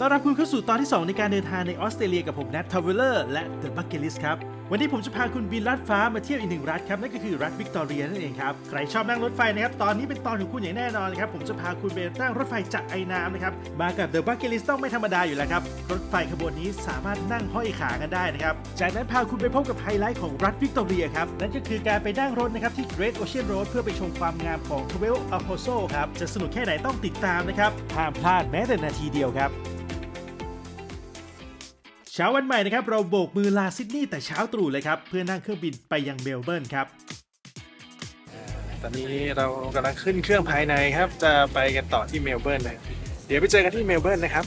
ต้อนรับคุณเข้าสู่ตอนที่ 2 ในการเดินทางในออสเตรเลียกับผมแนททาวเวลเลอร์และ The Bucket List ครับ วันนี้ผมจะพาคุณบินลัดฟ้ามาเที่ยวอีกหนึ่งรัฐครับ นั่นก็คือรัฐวิกตอเรียนั่นเองครับ ใครชอบนั่งรถไฟนะครับ ตอนนี้เป็นตอนของคุณอย่างแน่นอนนะครับ ผมจะพาคุณไปนั่งรถไฟจากไอ้น้ำนะครับ มากับ The Bucket List ต้องไม่ธรรมดาอยู่แล้วครับ รถไฟขบวนนี้สามารถนั่งห้อยขากันได้นะครับ จากนั้นพาคุณไปพบกับไฮไลท์ของรัฐวิกตอเรียครับ นั่นก็คือการไปนั่งรถนะครับที่ Great Ocean Road เพื่อไปชมความงามของ t w e l a p o s o ครับ จะสนุกแค่ไหนต้องติดตามนะครับ ห้ามพลาดแม้แต่นาทีเดียวครับ ช้าวันใหม่นะครับ เราโบกมือลาซิดนีย์แต่เช้าตรู่เลยครับ เพื่อนั่งเครื่องบินไปยังเมลเบิร์นครับ ตอนนี้เรากำลังขึ้นเครื่องภายในครับ จะไปกันต่อที่เมลเบิร์นนะเดี๋ยวไปเจอกันที่เมลเบิร์นนะครับ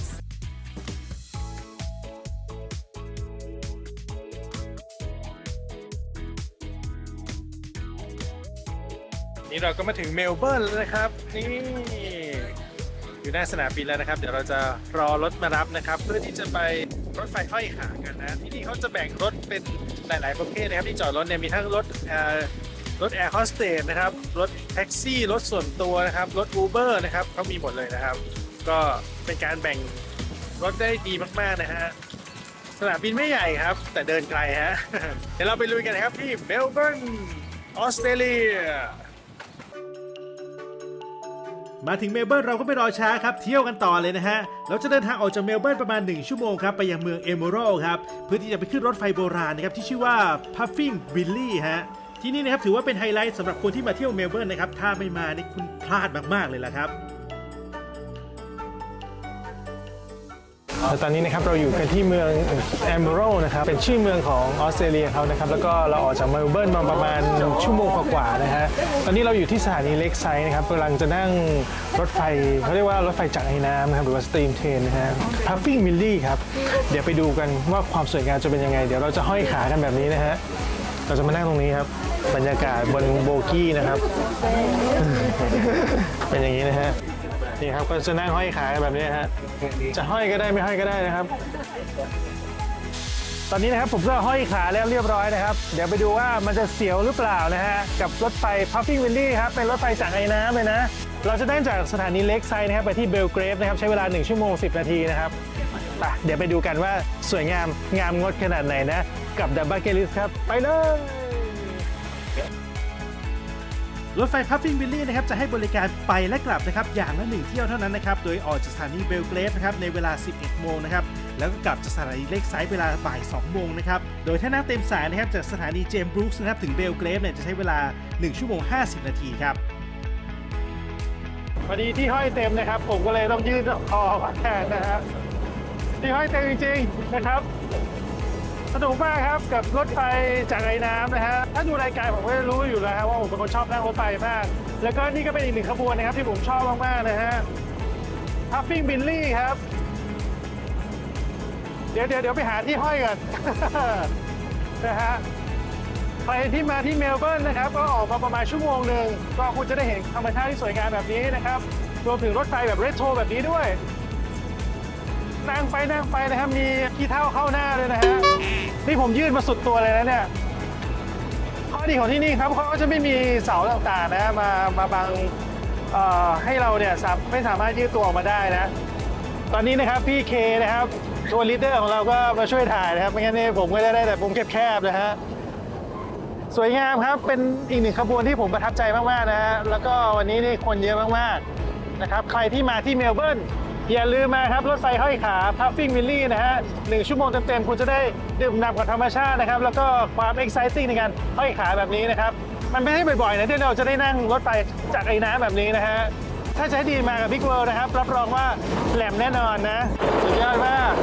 นี่เราก็มาถึงเมลเบิร์นแล้วนะครับ นี่อยู่หน้าสนามบินแล้วนะครับ เดี๋ยวเราจะรอรถมารับนะครับ เพื่อที่จะไป รถไฟห้อยขากันนะ ที่นี่เขาจะแบ่งรถเป็นหลาย ๆ ประเภทนะครับที่จอดรถเนี่ยมีทั้งรถรถแอร์โฮสเตสนะครับ รถแท็กซี่ รถส่วนตัวนะครับ รถ Uber นะครับเขามีหมดเลยนะครับ ก็เป็นการแบ่งรถได้ดีมาก ๆ นะฮะสนามบินไม่ใหญ่ครับ แต่เดินไกลฮะ เดี๋ยวเราไปลุยกันนะครับที่เมลเบิร์นออสเตรเลีย มาถึงเมลเบิร์นเราก็ไม่รอช้าครับ เที่ยวกันต่อเลยนะฮะ เราจะเดินทางออกจากเมลเบิร์นประมาณ 1 ชั่วโมงครับ ไปยังเมืองเอมอรัลครับ เพื่อที่จะไปขึ้นรถไฟโบราณนะครับ ที่ชื่อว่า Puffing Billy ฮะ ที่นี่นะครับถือว่าเป็นไฮไลท์สำหรับคนที่มาเที่ยวเมลเบิร์นนะครับ ถ้าไม่มานี่คุณพลาดมากๆเลยล่ะครับ แล้วตอนนี้นะครับเราอยู่กันที่เมืองแอมเบอร์นะครับเป็นชื่อเมืองของออสเตรเลียเขานะครับแล้วก็เราออกจากเมลเบิร์นมาประมาณชั่วโมงกว่าๆนะฮะตอนนี้เราอยู่ที่สถานีเล็กไซด์นะครับกำลังจะนั่งรถไฟเขาเรียกว่ารถไฟจากไอ้น้ำนะครับหรือว่าสตรีมเทรนนะฮะพัฟฟิ้งมิลลี่ครับเดี๋ยวไปดูกันว่าความสวยงามจะเป็นยังไง เดี๋ยวเราจะห้อยขากันแบบนี้นะฮะเราจะมานั่งตรงนี้ครับบรรยากาศบนโบกี้นะครับ เป็นอย่างนี้นะฮะ นี่ครับก็จะนั่งห้อยขาแบบนี้ฮะจะห้อยก็ได้ไม่ห้อยก็ได้นะครับ ตอนนี้นะครับผมก็ห้อยขาแล้วเรียบร้อยนะครับ เดี๋ยวไปดูว่ามันจะเสียวหรือเปล่านะฮะกับรถไฟ Puffing Willy ครับเป็นรถไฟจากไอ้น้ำเลยนะเราจะนั่งจากสถานีเล็กไซด์นะครับไปที่เบลเกรฟนะครับใช้เวลา 1 ชั่วโมง 10 นาทีนะครับไปเดี๋ยวไปดูกันว่าสวยงามงามงดขนาดไหนนะ กับ The Bucket List ครับ ไปเลย รถไฟ Puffing Billy นะครับจะให้บริการไปและกลับนะครับอย่างละหนึ่งเที่ยวเท่านั้นนะครับโดยออกจากสถานีเบลเกรฟนะครับในเวลา 11 โมงนะครับแล้วก็กลับจากสถานีเล็กไซด์เวลาบ่าย 2 โมงนะครับโดยถ้านั่งเต็มสายนะครับจากสถานีเจมส์บรูคส์นะครับถึงเบลเกรฟเนี่ยจะใช้เวลา 1 ชั่วโมง 50 นาทีครับพอดีที่ห้อยเต็มนะครับ ผมก็เลยต้องยืดคอมาแทนนะฮะที่ห้อยเต็มจริงๆนะครับ สนุกมากครับกับรถไฟจากไอ้น้ำนะฮะถ้าดูรายการผมก็จะรู้อยู่แล้วฮะว่าผมเป็นคนชอบนั่งรถไฟมาก แล้วก็นี่ก็เป็นอีกหนึ่งขบวนนะครับที่ผมชอบมากๆนะฮะทัฟฟิ้งบิลลี่ครับ เดี๋ยวเดี๋ยวเดี๋ยวไปหาที่ห้อยก่อนนะฮะใครที่มาที่เมลเบิร์นนะครับ ก็ออกมาประมาณชั่วโมงหนึ่งก็คุณจะได้เห็นธรรมชาติที่สวยงามแบบนี้นะครับรวมถึงรถไฟแบบเรโทรแบบนี้ด้วย นั่งไปนั่งไปนะครับ มีขี้เท่าเข้าหน้าเลยนะฮะ นี่ผมยืดมาสุดตัวเลยนะเนี่ย ข้อดีของที่นี่ครับเขาก็จะไม่มีเสาต่างๆนะมามาบังให้เราเนี่ยไม่สามารถยืดตัวออกมาได้นะ ตอนนี้นะครับพี่เคนะครับตัวลีดเดอร์ของเราก็มาช่วยถ่ายนะครับไม่งั้นเนี่ยผมก็จะได้แต่มุมแคบๆนะฮะสวยงามครับเป็นอีกหนึ่งขบวนที่ผมประทับใจมากๆนะฮะแล้วก็วันนี้นี่คนเยอะมากๆนะครับใครที่มาที่เมลเบิร์น อย่าลืมมาครับรถไฟห้อยขาพัฟฟิ้งมิลลี่นะฮะหนึ่งชั่วโมงเต็มๆ คุณจะได้ดื่มด่ำกับธรรมชาตินะครับ แล้วก็ความเอ็กไซติ้งในการห้อยขาแบบนี้นะครับ มันไม่ใช่บ่อยๆนะที่เราจะได้นั่งรถไฟจากไอ้น้ำแบบนี้นะฮะ ถ้าใช้ดีมากับบิ๊กเวิลด์นะครับ รับรองว่าแหลมแน่นอนนะ สุดยอดมาก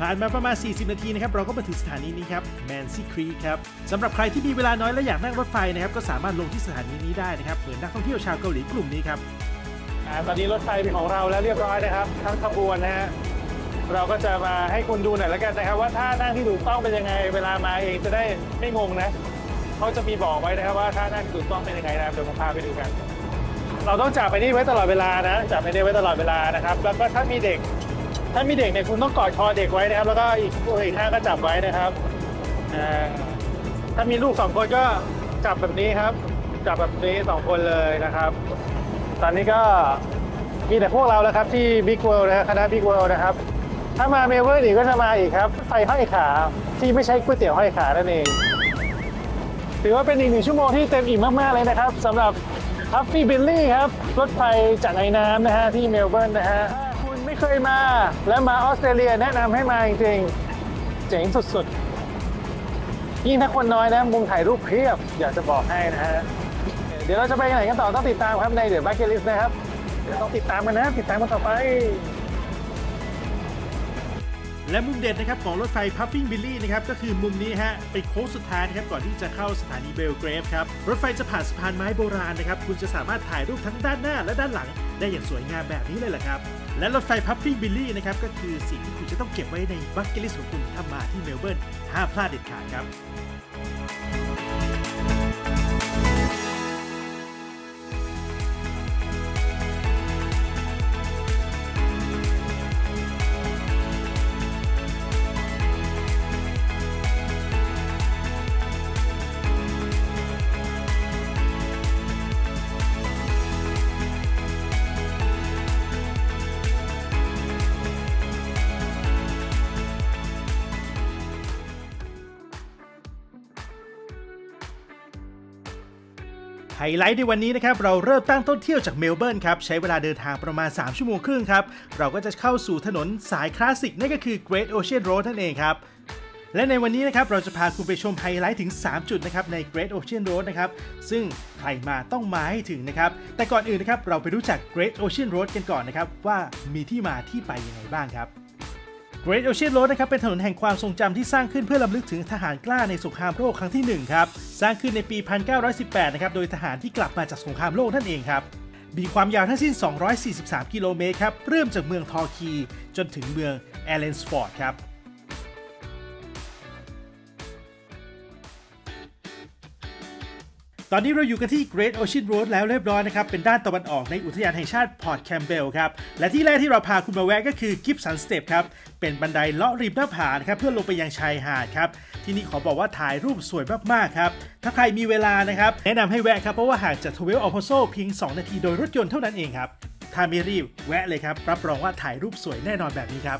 ผ่านมาประมาณ 40 นาทีนะครับเราก็มาถึงสถานีนี้ครับแมนซี่ครีครับสำหรับใครที่มีเวลาน้อยและอยากนั่งรถไฟนะครับก็สามารถลงที่สถานีนี้ได้นะครับเหมือนนักท่องเที่ยวชาวเกาหลีกลุ่มนี้ครับอ่าตอนนี้รถไฟเป็นของเราแล้วเรียบร้อยนะครับ ทั้งขบวนนะฮะเราก็จะมาให้คุณดูหน่อยแล้วกันนะครับ ว่าท่านั่งที่ถูกต้องเป็นยังไง เวลามาเองจะได้ไม่งงนะเขาจะมีบอกไว้นะครับว่าท่านั่งที่ถูกต้องเป็นยังไงนะครับเดี๋ยวผมพาไปดูกัน เราต้องจับไปนี่ไว้ตลอดเวลานะจับไปนี่ไว้ตลอดเวลานะครับ แล้วก็ถ้ามีเด็ก ถ้ามีเด็กเนี่ยคุณต้องกอดคอเด็กไว้นะครับ แล้วก็อีกอีกข้างก็จับไว้นะครับอ่าถ้ามีลูกสองคนก็จับแบบนี้ครับ จับแบบนี้สองคนเลยนะครับ ตอนนี้ก็มีแต่พวกเราแล้วครับที่บิ๊กเวิลด์นะครับคณะบิ๊กเวิลด์นะครับ ถ้ามาเมลเบิร์นอีกก็จะมาอีกครับไฟห้อยขาที่ไม่ใช่ก๋วยเตี๋ยวห้อยขานั่นเองถือว่าเป็นอีกหนึ่งชั่วโมงที่เต็มอิ่มมาก ๆ เลยนะครับสำหรับฮัฟฟี่บิลลี่ครับ รถไฟจากไอ้น้ำนะฮะที่เมลเบิร์นนะฮะ เคยมา และมาออสเตรเลียแนะนำให้มาจริงๆ เจ๋งสุดๆ ยิ่งถ้าคนน้อยนะมุมถ่ายรูปเพียบ อยากจะบอกให้นะฮะ เดี๋ยวเราจะไปไหนกันต่อต้องติดตามครับในเด e b บัคเกลิสนะครับเดี๋ยวต้องติดตามกันนะ ติดตามกันต่อไป และมุมเด่นนะครับของรถไฟ Puffing Billy นะครับก็คือมุมนี้ฮะเป็นโค้งสุดท้ายนะครับก่อนที่จะเข้าสถานีเบลเกรฟครับรถไฟจะผ่านสะพานไม้โบราณนะครับคุณจะสามารถถ่ายรูปทั้งด้านหน้าและด้านหลัง ได้อย่างสวยงามแบบนี้เลยแหละครับและรถไฟ Puffing Billy นะครับก็คือสิ่งที่คุณจะต้องเก็บไว้ในบัคเก็ตลิสของคุณถ้ามาที่เมลเบิร์นห้ามพลาดเด็ดขาดครับ ไฮไลท์ในวันนี้นะครับเราเริ่มตั้งต้นเที่ยวจากเมลเบิร์นครับใช้เวลาเดินทางประมาณ 3 ชั่วโมงครึ่งครับ เราก็จะเข้าสู่ถนนสายคลาสสิกนั่นก็คือ Great Ocean Road นั่นเองครับและในวันนี้นะครับเราจะพาคุณไปชมไฮไลท์ถึง 3 จุดนะครับใน Great Ocean Road นะครับซึ่งใครมาต้องมาให้ถึงนะครับแต่ก่อนอื่นนะครับเราไปรู้จัก Great Ocean Road กันก่อนนะครับว่ามีที่มาที่ไปยังไงบ้างครับ Great Ocean Road นะครับเป็นถนนแห่งความทรงจำที่สร้างขึ้นเพื่อลำลึกถึงทหารกล้าในสงครามโลกครั้งที่ 1 ครับ สร้างขึ้นในปี 1918 นะครับ โดยทหารที่กลับมาจากสงครามโลกนั่นเองครับ มีความยาวทั้งสิ้น 243 กิโลเมตรครับ เริ่มจากเมืองทอร์คี จนถึงเมืองแอลเลนสฟอร์ดครับตอนนี้เราอยู่กันที่ Great Ocean Road แล้วเรียบร้อยนะครับ เป็นด้านตะวันออกในอุทยานแห่งชาติพอร์ตแคมเบลครับ และที่แรกที่เราพาคุณมาแวะก็คือ Gibson Step ครับ เป็นบันไดเลาะริมหน้าผานะครับเพื่อลงไปยังชายหาดครับที่นี่ขอบอกว่าถ่ายรูปสวยมากๆครับถ้าใครมีเวลานะครับแนะนำให้แวะครับเพราะว่าห่างจากทเวลออพโซเพียง 2 นาทีโดยรถยนต์เท่านั้นเองครับถ้าไม่รีบแวะเลยครับรับรองว่าถ่ายรูปสวยแน่นอนแบบนี้ครับ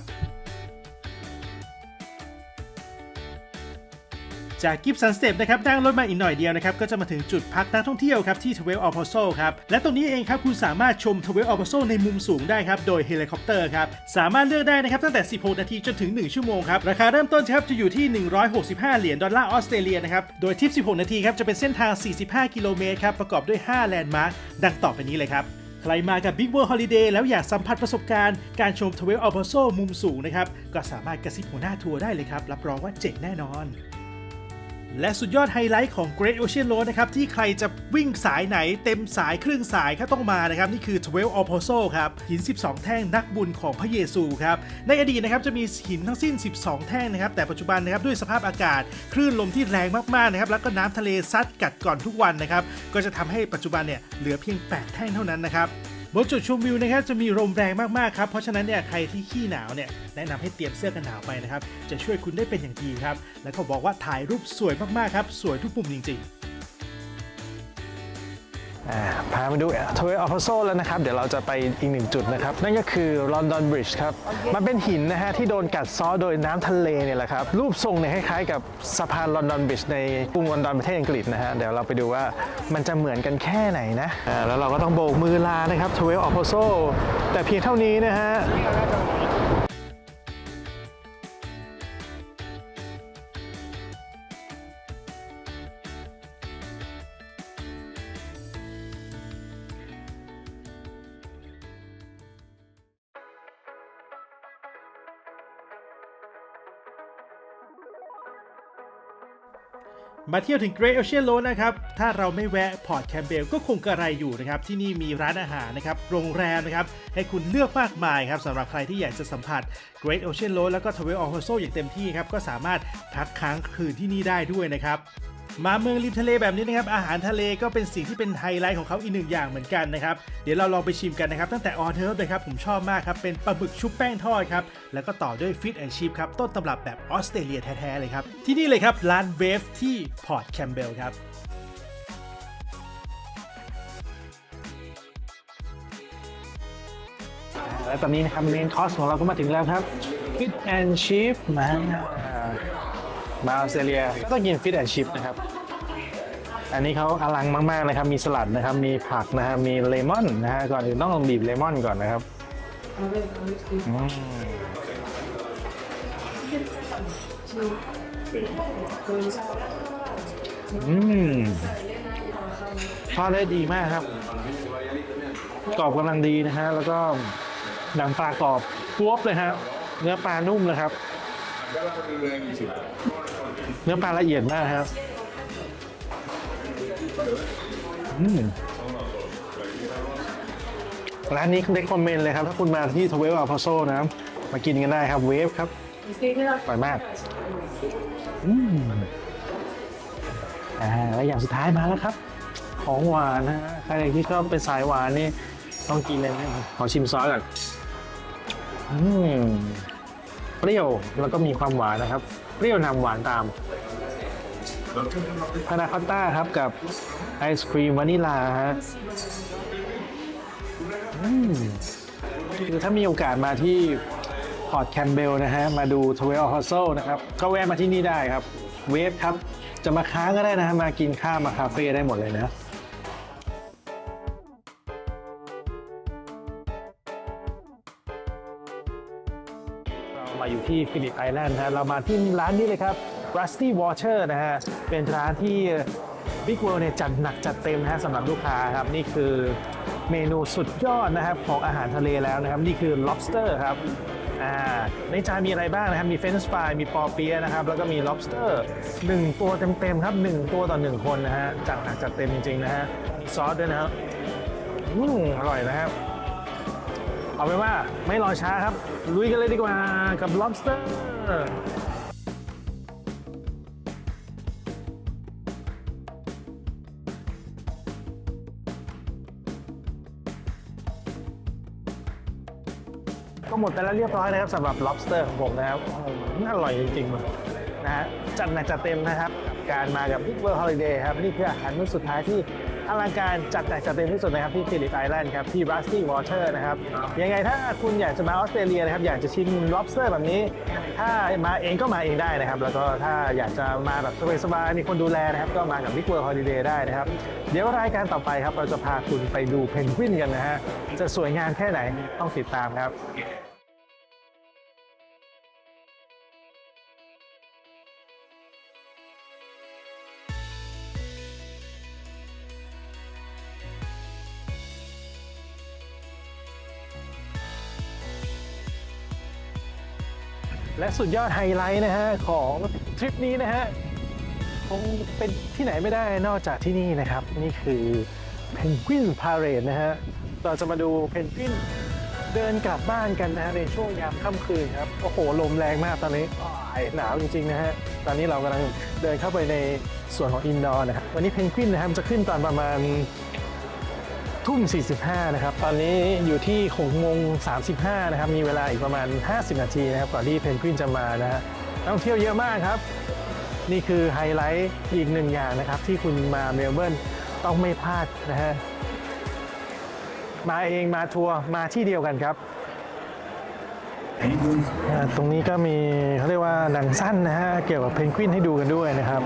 จากกิฟสันสเตปนะครับนั่งรถมาอีกหน่อยเดียวนะครับก็จะมาถึงจุดพักนักท่องเที่ยวครับที่ทเวลอ p พอโซครับและตรงนี้เองครับคุณสามารถชมทเวลอ p พอโซในมุมสูงได้ครับโดยเฮลิคอปเตอร์ครับสามารถเลือกได้นะครับตั้งแต่ 16 นาทีจนถึง 1 ชั่วโมงครับราคาเริ่มต้นครับจะอยู่ที่ 165 เหรียญดอลลาร์ออสเตรเลียนะครับโดยทริป 16 นาทีครับจะเป็นเส้นทาง 45 กิโลเมตรครับประกอบด้วย 5 แลนด์มาร์คดังต่อไปนี้เลยครับใครมากับ Big World Holiday แล้วอยากสัมผัสประสบการณ์การชมทเวลอ p พโซมุมสูงนะครับ ก็สามารถกระซิบหัวหน้าทัวร์ได้เลยครับ รับรองว่าเจ๋งแน่นอน และสุดยอดไฮไลท์ของ Great Ocean Road นะครับที่ใครจะวิ่งสายไหนเต็มสายครึ่งสายก็ต้องมานะครับ นี่คือ 12 o p o s o ครับหิน 12 แท่งนักบุญของพระเยซูครับ ในอดีตนะครับจะมีหินทั้งสิ้น 12 แท่งนะครับ แต่ปัจจุบันนะครับด้วยสภาพอากาศ คลื่นลมที่แรงมากๆนะครับแล้วก็น้ำทะเลซัดกัดก่อนทุกวันนะครับก็จะทำให้ปัจจุบันเนี่ยเหลือเพียง 8 แท่งเท่านั้นนะครับ บนจุดชมวิวนะครับจะมีลมแรงมากๆครับเพราะฉะนั้นเนี่ยใครที่ขี้หนาวเนี่ยแนะนำให้เตรียมเสื้อกันหนาวไปนะครับจะช่วยคุณได้เป็นอย่างดีครับ แล้วก็บอกว่าถ่ายรูปสวยมากๆครับสวยทุกปุ่มจริง ๆ พามาดูทเวลอ p พโซแล้วนะครับ เดี๋ยวเราจะไปอีกหนึ่งจุดนะครับ นั่นก็คือลอนดอนบริดจ์ครับ มันเป็นหินนะฮะที่โดนกัดเซ้อโดยน้ำทะเลเนี่ยแหละครับ รูปทรงเนี่ยคล้ายๆกับสะพานลอนดอนบริดจ์ในกรุงลอนดอนประเทศอังกฤษนะฮะ เดี๋ยวเราไปดูว่ามันจะเหมือนกันแค่ไหนนะอ่าแล้วเราก็ต้องโบกมือลานะครับทเวลอ p พโซแต่เพียงเท่านี้นะฮะ มาเที่ยวถึง Great Ocean Road นะครับ ถ้าเราไม่แวะพอร์ตแคมเบลก็คงกระไรอยู่นะครับ ที่นี่มีร้านอาหารนะครับ โรงแรมนะครับ ให้คุณเลือกมากมายครับสำหรับใครที่อยากจะสัมผัส Great Ocean Road แล้วก็ t w e l o p o s o อย่างเต็มที่ครับ ก็สามารถพักค้างคืนที่นี่ได้ด้วยนะครับ มาเมืองริมทะเลแบบนี้นะครับอาหารทะเลก็เป็นสิ่งที่เป็นไฮไลท์ของเขาอีกหนึ่งอย่างเหมือนกันนะครับเดี๋ยวเราลองไปชิมกันนะครับตั้งแต่ออเทิร์เลยครับผมชอบมากครับเป็นปลาบึกชุบแป้งทอดครับแล้วก็ต่อด้วยฟิตแอนชิพครับต้นตำรับแบบออสเตรเลียแท้ๆเลยครับที่นี่เลยครับร้านเวฟที่พอร์ตแคมเบลครับและตอนนี้นะครับเมนคอร์สของเราก็มาถึงแล้วครับ Fit and Chip มา มาออสเตรเลียก็ต้องกิน Fit and Chip นะครับ อันนี้เขาอลังมากๆเลยครับ มีสลัดนะครับ มีผักนะครับมีเลมอนนะฮะ ก่อนอื่นต้องลองบีบเลมอนก่อนนะครับอืมอืมทอดได้ดีมากครับ กรอบกำลังดีนะฮะ แล้วก็หนังปลากรอบกรวบเลยฮะ เนื้อปลานุ่มเลยครับ เนื้อปลาละเอียดมากครับอืมร้านนี้เล็กคอมเมนต์เลยครับ ถ้าคุณมาที่ทเวลอัลพาโซนะ มากินกันได้ครับเวฟครับอร่อยมากอืมอ่าแล้วอย่างสุดท้ายมาแล้วครับ ของหวานนะฮะใครที่ชอบเป็นสายหวานนี่ต้องกินเลยนะครับขอชิมซอสก่อนอืมเปรี้ยวแล้วก็มีความหวานนะครับ เปรี้ยวนำหวานตามพานาคอตต้าครับกับไอศครีมวานิลาฮะคือถ้ามีโอกาสมาที่พอร์ตแคมเบลนะฮะ มาดูทเวลฮอสโซนะครับ ก็แวะมาที่นี่ได้ครับ เวฟครับ จะมาค้างก็ได้นะฮะ มากินข้าวมาคาเฟ่ได้หมดเลยนะ ที่ฟิลิปไอแลนด์นะฮะเรามาที่ร้านนี้เลยครับ Rusty Water นะฮะ เป็นร้านที่ Big World เนี่ยจัดหนักจัดเต็มนะฮะสำหรับลูกค้าครับ นี่คือเมนูสุดยอดนะครับของอาหารทะเลแล้วนะครับ นี่คือ lobster ครับอ่าในจานมีอะไรบ้างนะครับ มีเฟรนช์ฟรายมีปอเปี๊ยะนะครับ แล้วก็มี lobster 1 ตัวเต็มๆครับ 1 ตัวต่อ 1 คนนะฮะจัดหนักจัดเต็มจริงๆนะฮะมีซอสด้วยนะครับอืมอร่อยนะครับ เอาเป็นว่าไม่รอช้าครับ ลุยกันเลยดีกว่ากับ lobster ก็หมดไปแล้วเรียบร้อยนะครับสำหรับ lobster ของผมนะครับโอ้โหอร่อยจริงๆเลย นะฮะจัดหนักจัดเต็มนะครับกับการมากับ Big World Holiday ครับนี่คืออาหารมื้อสุดท้ายที่อลังการจัดหนักจัดเต็มที่สุดนะครับที่ฟิลิปไอแลนด์ครับที่ Rusty Water นะครับยังไงถ้าคุณอยากจะมาออสเตรเลียนะครับอยากจะชิม lobster แบบนี้ ถ้ามาเองก็มาเองได้นะครับแล้วก็ถ้าอยากจะมาแบบสบายๆมีคนดูแลนะครับก็มากับ Big World Holiday ได้นะครับเดี๋ยวรายการต่อไปครับเราจะพาคุณไปดูเพนกวินกันนะฮะจะสวยงามแค่ไหนต้องติดตามครับ และสุดยอดไฮไลท์นะฮะของทริปนี้นะฮะคงเป็นที่ไหนไม่ได้นอกจากที่นี่นะครับ นี่คือเพนกวินพา a d e นะฮะเราจะมาดูเพนกวินเดินกลับบ้านกันนะฮะในช่วงยามค่ำคืนครับโอ้โหลมแรงมากตอนนี้อ้ายหนาวจริงๆนะฮะตอนนี้เรากำลังเดินเข้าไปในส่วนของอินดอร์นะครับวันนี้เพนกวินนะครับจะขึ้นตอนประมาณ ทุ่ม 45 นะครับ ตอนนี้อยู่ที่6โมง 35 นะครับ มีเวลาอีกประมาณ 50 นาทีนะครับ ก่อนที่เพนกวินจะมานะฮะนักท่องเที่ยวเยอะมากครับ นี่คือไฮไลท์อีกหนึ่งอย่างนะครับ ที่คุณมาเมลเบิร์นต้องไม่พลาดนะฮะ มาเองมาทัวร์มาที่เดียวกันครับ ตรงนี้ก็มีเขาเรียกว่าหนังสั้นนะฮะเกี่ยวกับเพนกวินให้ดูกันด้วยนะครับ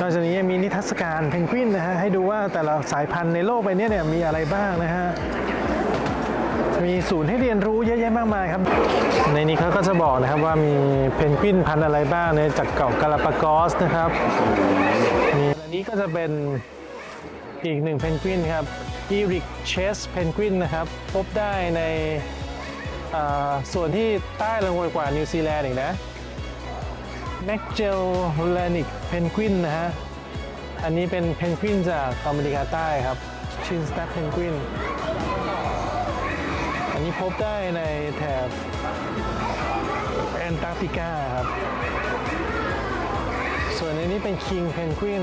นอกจากนี้มีนิทรรศการเพนกวินนะฮะให้ดูว่าแต่ละสายพันธุ์ในโลกใบนี้เนี่ยมีอะไรบ้างนะฮะมีศูนย์ให้เรียนรู้เยอะแยะมากมายครับ ในนี้เขาก็จะบอกนะครับว่ามีเพนกวินพันธุ์อะไรบ้างเนี่ยจากเกาะกาลาปากอสนะครับมีอันนี้ก็จะเป็นอีกหนึ่งเพนกวินครับอีริกเชสเพนกวินนะครับพบได้ใน ส่วนที่ใต้ลงไปกว่านิวซีแลนด์อีกนะแมกเจลแลนิกเพนกวินนะฮะ อันนี้เป็นเพนกวินจากอเมริกาใต้ครับ ชินสแตปเพนกวิน อันนี้พบได้ในแถบแอนตาร์กติกาครับ ส่วนอันนี้เป็นคิงเพนกวิน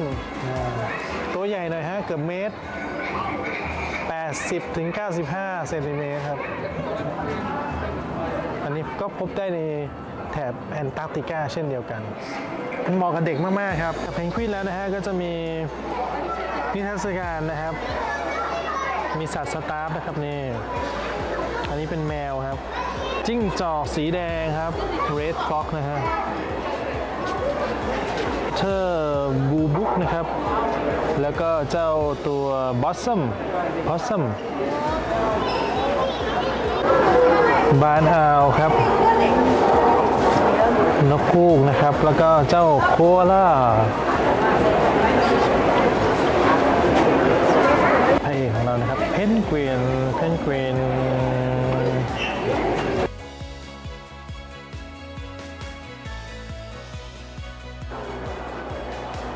ตัวใหญ่หน่อยฮะ เกือบเมตร 80ถึง95เซนติเมตรครับ อันนี้ก็พบได้ในแถบแอนตาร์กติกาเช่นเดียวกันมันเหมาะกับเด็กมากๆครับเพนกวินแล้วนะฮะก็จะมีนิทรรศการนะครับ มีสัตว์สตาร์ฟนะครับนี่ อันนี้เป็นแมวครับ จิ้งจอกสีแดงครับ red fox นะฮะเทอร์บูบุกนะครับ แล้วก็เจ้าตัว blossom blossom บานอาวครับ นกคูกนะครับ แล้วก็เจ้าโคอาล่าพระเอกของเรานะครับ เพนกวินเพนกวิน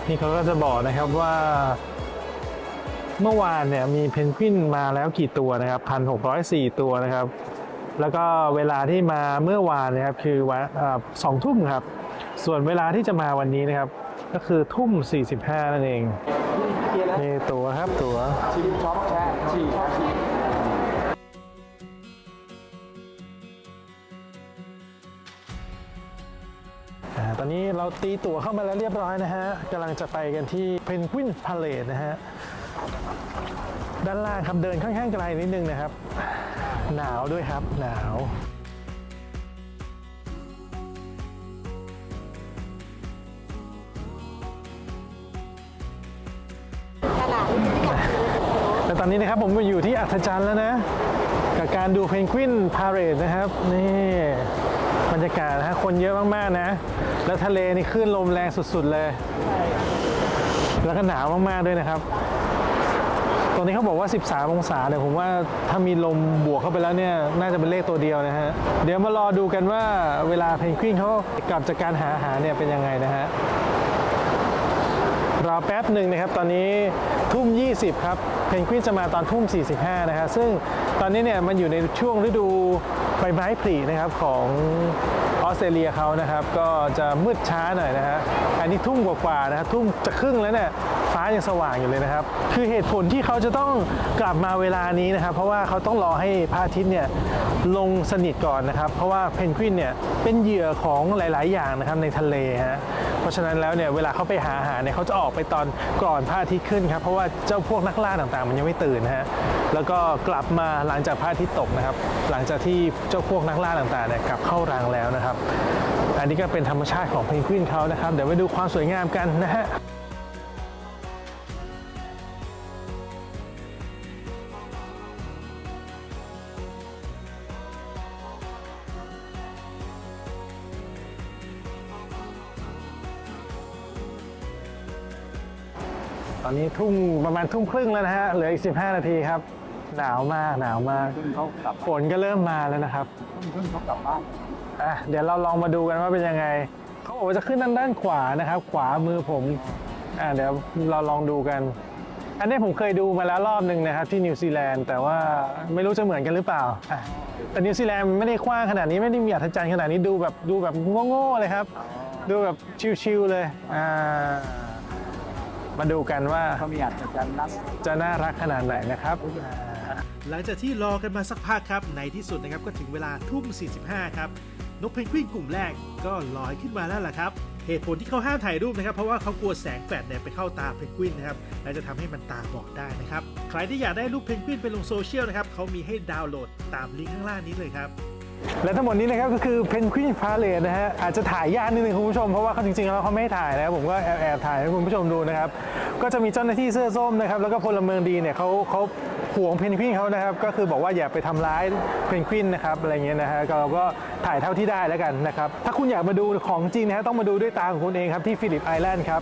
นี่เขาก็จะบอกนะครับว่า เมื่อวานเนี่ยมีเพนกวินมาแล้วกี่ตัวนะครับ1,604ตัวนะครับ แล้วก็เวลาที่มาเมื่อวานนะครับคือวันสองทุ่มครับ ส่วนเวลาที่จะมาวันนี้นะครับ ก็คือทุ่ม45นั่นเองนี่ตัวครับตัวชิมช็อปแชะฉี่ เราตีตั๋วเข้ามาแล้วเรียบร้อยนะฮะกำลังจะไปกันที่เพนกวินพาเลทนะฮะ ด้านล่างครับเดินค่อนข้างไกลนิดนึงนะครับ หนาวด้วยครับหนาวแต่ตอนนี้นะครับผมมาอยู่ที่อัศจรรย์แล้วนะ กับการดูเพนกวินพาเรดนะครับ นี่ บรรยากาศนะฮะคนเยอะมากๆนะ แล้วทะเลนี่คลื่นลมแรงสุดๆเลย แล้วก็หนาวมากๆด้วยนะครับ ตอนนี้เขาบอกว่า 13 องศาเนี่ยผมว่าถ้ามีลมบวกเข้าไปแล้วเนี่ยน่าจะเป็นเลขตัวเดียวนะฮะ เดี๋ยวมารอดูกันว่าเวลาเพนกวินเขากลับจากการหาอาหารเนี่ยเป็นยังไงนะฮะ รอแป๊บหนึ่งนะครับ ตอนนี้ทุ่ม 20 ครับ เพนกวินจะมาตอนทุ่ม 45 นะฮะซึ่งตอนนี้เนี่ยมันอยู่ในช่วงฤดูใบไม้ผลินะครับของออสเตรเลียเขานะครับ ก็จะมืดช้าหน่อยนะฮะอันนี้ทุ่มกว่าๆนะครับทุ่มจะครึ่งแล้วเนี่ยฟ้ายังสว่างอยู่เลยนะครับ คือเหตุผลที่เขาจะต้องกลับมาเวลานี้นะครับ เพราะว่าเขาต้องรอให้พระอาทิตย์เนี่ยลงสนิทก่อนนะครับ เพราะว่าเพนกวินเนี่ยเป็นเหยื่อของหลาย ๆ อย่างนะครับในทะเลฮะ เพราะฉะนั้นแล้วเนี่ยเวลาเขาไปหาอาหารเนี่ยเขาจะออกไปตอนก่อนพระอาทิตย์ขึ้นครับเพราะว่าเจ้าพวกนักล่าต่างๆ มันยังไม่ตื่นฮะแล้วก็กลับมาหลังจากพระอาทิตย์ตกนะครับหลังจากที่เจ้าพวกนักล่าต่างๆเนี่ยกลับเข้ารังแล้วนะครับ อันนี้ก็เป็นธรรมชาติของเพนกวินเขานะครับ เดี๋ยวไปดูความสวยงามกันนะฮะ นนี้ทุ่มประมาณทุ่มครึ่งแล้วนะฮะ เหลืออีก 15 นาทีครับ หนาวมากหนาวมากเพิ่งเขากลับฝนก็เริ่มมาแล้วนะครับ เพิ่งเขากลับบ้านอะเดี๋ยวเราลองมาดูกันว่าเป็นยังไง เขาบอกว่าจะขึ้นด้านด้านขวานะครับ ขวามือผมอะเดี๋ยวเราลองดูกัน อันนี้ผมเคยดูมาแล้วรอบหนึ่งนะครับที่นิวซีแลนด์แต่ว่าไม่รู้จะเหมือนกันหรือเปล่าอะแต่นิวซีแลนด์มันไม่ได้กว้างขนาดนี้ไม่ได้มีอัศจรรย์ขนาดนี้ดูแบบดูแบบโง่ๆเลยครับ ดูแบบชิวๆเลยอ่า มาดูกันว่าเขามีอัศจรรย์นัดจะน่ารักขนาดไหนนะครับหลังจากที่รอกันมาสักพักครับ ในที่สุดนะครับก็ถึงเวลาทุ่ม 45 ครับ นกเพนกวินกลุ่มแรกก็ลอยขึ้นมาแล้วล่ะครับ เหตุผลที่เขาห้ามถ่ายรูปนะครับ เพราะว่าเขากลัวแสงแฟลชเนี่ยไปเข้าตาเพนกวินนะครับ และจะทำให้มันตาบอดได้นะครับ ใครที่อยากได้รูปเพนกวินไปลงโซเชียลนะครับเขามีให้ดาวน์โหลดตามลิงก์ข้างล่างนี้เลยครับ และทั้งหมดนี้นะครับก็คือเพนกวินพาเลตนะฮะอาจจะถ่ายยากนิดนึงคุณผู้ชมเพราะว่าเขาจริงๆแล้วเขาไม่ให้ถ่ายนะผมก็แอบแอบถ่ายให้คุณผู้ชมดูนะครับก็จะมีเจ้าหน้าที่เสื้อส้มนะครับแล้วก็พลเมืองดีเนี่ยเขาเขาห่วงเพนกวินเขานะครับก็คือบอกว่าอย่าไปทำร้ายเพนกวินนะครับอะไรเงี้ยนะฮะเราก็ถ่ายเท่าที่ได้แล้วกันนะครับถ้าคุณอยากมาดูของจริงนะฮะต้องมาดูด้วยตาของคุณเองครับที่ฟิลิปไอแลนด์ครับ